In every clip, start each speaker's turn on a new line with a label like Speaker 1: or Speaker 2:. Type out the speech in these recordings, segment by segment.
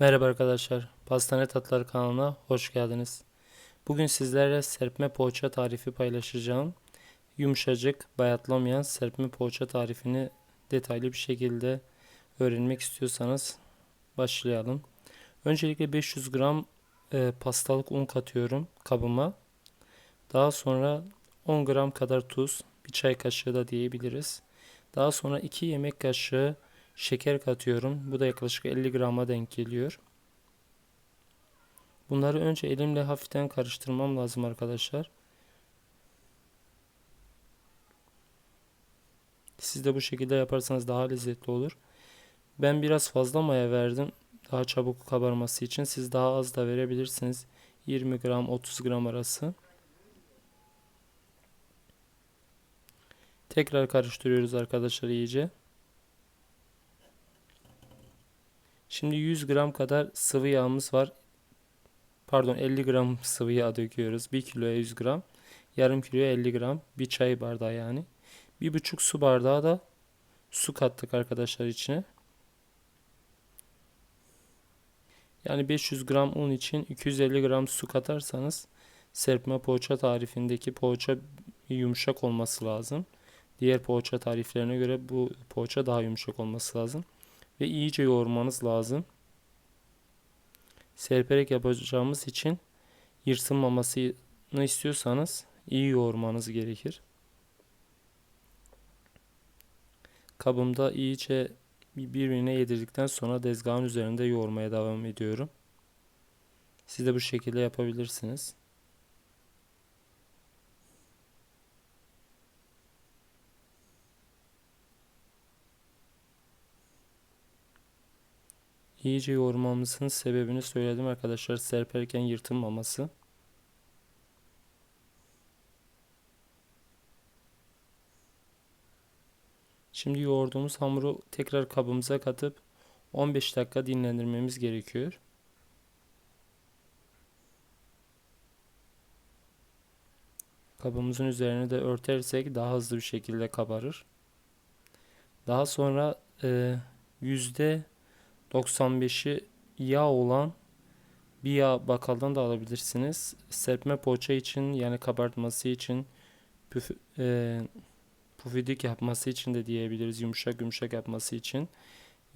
Speaker 1: Merhaba arkadaşlar, Pastane Tatları kanalına hoş geldiniz. Bugün sizlerle serpme poğaça tarifi paylaşacağım. Yumuşacık, bayatlamayan serpme poğaça tarifini detaylı bir şekilde öğrenmek istiyorsanız başlayalım. Öncelikle 500 gram e, pastalık un katıyorum kabıma. Daha sonra 10 gram kadar tuz, bir çay kaşığı da diyebiliriz. Daha sonra 2 yemek kaşığı şeker katıyorum. Bu da yaklaşık 50 grama denk geliyor. Bunları önce elimle hafiften karıştırmam lazım arkadaşlar. Siz de bu şekilde yaparsanız daha lezzetli olur. Ben biraz fazla maya verdim. Daha çabuk kabarması için. Siz daha az da verebilirsiniz. 20 gram 30 gram arası. Tekrar karıştırıyoruz arkadaşlar iyice. Şimdi 100 gram kadar sıvı yağımız var. Pardon 50 gram sıvı yağ döküyoruz. 1 kiloya 100 gram. Yarım kiloya 50 gram. Bir çay bardağı yani. Bir buçuk su bardağı da su kattık arkadaşlar içine. Yani 500 gram un için 250 gram su katarsanız serpme poğaça tarifindeki poğaça yumuşak olması lazım. Diğer poğaça tariflerine göre bu poğaça daha yumuşak olması lazım. Ve iyice yoğurmanız lazım. Serperek yapacağımız için yırtılmamasını istiyorsanız iyi yoğurmanız gerekir. Kabımda iyice birbirine yedirdikten sonra dezgahın üzerinde yoğurmaya devam ediyorum. Siz de bu şekilde yapabilirsiniz. İyice yoğurmamızın sebebini söyledim arkadaşlar. Serperken yırtılmaması. Şimdi yoğurduğumuz hamuru tekrar kabımıza katıp 15 dakika dinlendirmemiz gerekiyor. Kabımızın üzerine de örtersek daha hızlı bir şekilde kabarır. Daha sonra yüzde 95'i yağ olan bir yağ bakkaldan da alabilirsiniz. Serpme poğaça için yani kabartması için püf, e, pufidik yapması için de diyebiliriz. Yumuşak yumuşak yapması için.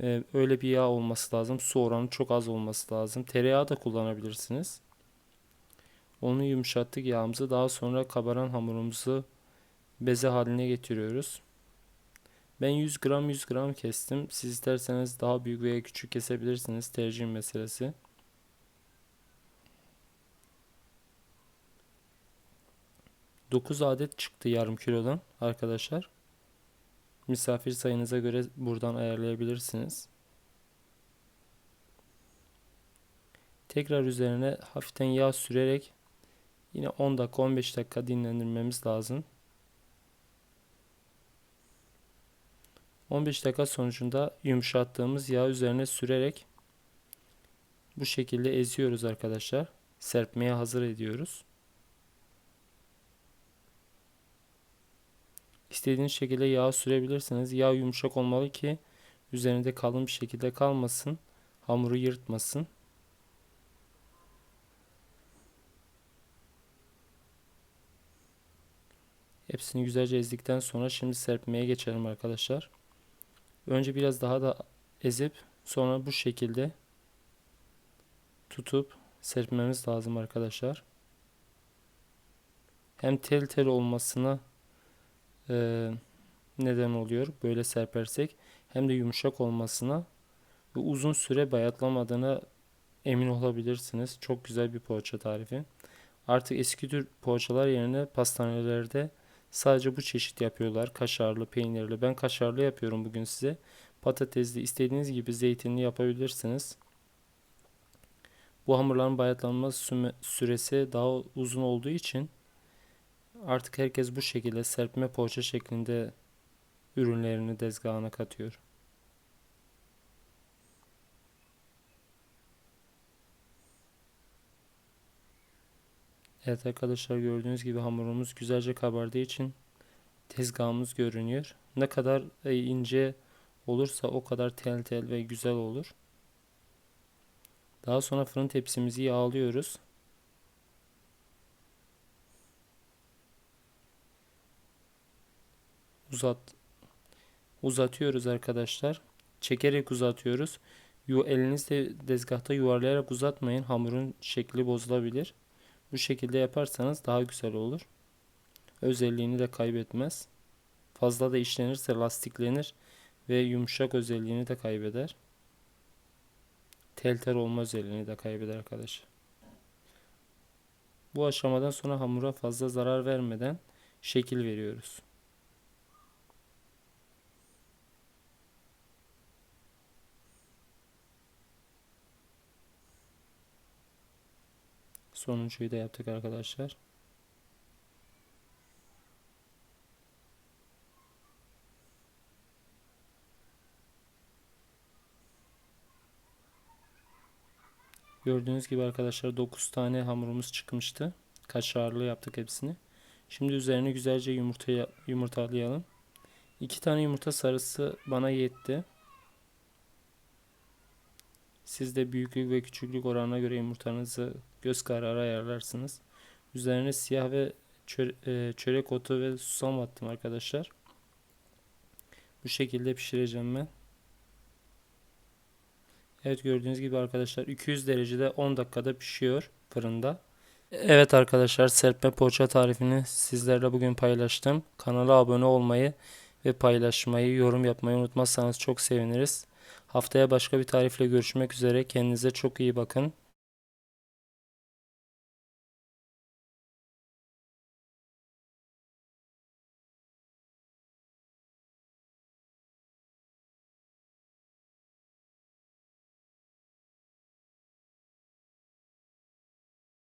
Speaker 1: E, öyle bir yağ olması lazım. Su oranı çok az olması lazım. Tereyağı da kullanabilirsiniz. Onu yumuşattık yağımızı. Daha sonra kabaran hamurumuzu beze haline getiriyoruz. Ben 100 gram 100 gram kestim. Siz isterseniz daha büyük veya küçük kesebilirsiniz. Tercih meselesi. Dokuz adet çıktı yarım kilodan arkadaşlar. Misafir sayınıza göre buradan ayarlayabilirsiniz. Tekrar üzerine hafiften yağ sürerek yine 10 dakika 15 dakika dinlendirmemiz lazım. 15 dakika sonucunda yumuşattığımız yağ üzerine sürerek bu şekilde eziyoruz arkadaşlar. Serpmeye hazır ediyoruz. İstediğiniz şekilde yağ sürebilirsiniz. Yağ yumuşak olmalı ki üzerinde kalın bir şekilde kalmasın. Hamuru yırtmasın. Hepsini güzelce ezdikten sonra şimdi serpmeye geçelim arkadaşlar. Önce biraz daha da ezip sonra bu şekilde tutup serpmemiz lazım arkadaşlar. Hem tel tel olmasına e, neden oluyor böyle serpersek hem de yumuşak olmasına ve uzun süre bayatlamadığına emin olabilirsiniz. Çok güzel bir poğaça tarifi. Artık eski tür poğaçalar yerine pastanelerde Sadece bu çeşit yapıyorlar. Kaşarlı, peynirli. Ben kaşarlı yapıyorum bugün size. Patatesli istediğiniz gibi zeytinli yapabilirsiniz. Bu hamurların bayatlanma süresi daha uzun olduğu için artık herkes bu şekilde serpme poğaça şeklinde ürünlerini tezgahına katıyor. Evet arkadaşlar gördüğünüz gibi hamurumuz güzelce kabardığı için tezgahımız görünüyor. Ne kadar ince olursa o kadar tel tel ve güzel olur. Daha sonra fırın tepsimizi yağlıyoruz. Uzat uzatıyoruz arkadaşlar. Çekerek uzatıyoruz. Elinizle tezgahta yuvarlayarak uzatmayın. Hamurun şekli bozulabilir. Bu şekilde yaparsanız daha güzel olur. Özelliğini de kaybetmez. Fazla da işlenirse lastiklenir ve yumuşak özelliğini de kaybeder. Tel tel olma özelliğini de kaybeder arkadaşlar. Bu aşamadan sonra hamura fazla zarar vermeden şekil veriyoruz. Sonuncuyu da yaptık arkadaşlar. Gördüğünüz gibi arkadaşlar 9 tane hamurumuz çıkmıştı. Kaşarlı yaptık hepsini. Şimdi üzerine güzelce yumurta yumurtalayalım. 2 tane yumurta sarısı bana yetti. Siz de büyüklük ve küçüklük oranına göre yumurtanızı göz kararı ayarlarsınız. Üzerine siyah ve e, çörek otu ve susam attım arkadaşlar. Bu şekilde pişireceğim ben. Evet gördüğünüz gibi arkadaşlar 200 derecede 10 dakikada pişiyor fırında. Evet arkadaşlar serpme poğaça tarifini sizlerle bugün paylaştım. Kanala abone olmayı ve paylaşmayı, yorum yapmayı unutmazsanız çok seviniriz. Haftaya başka bir tarifle görüşmek üzere. Kendinize çok iyi bakın.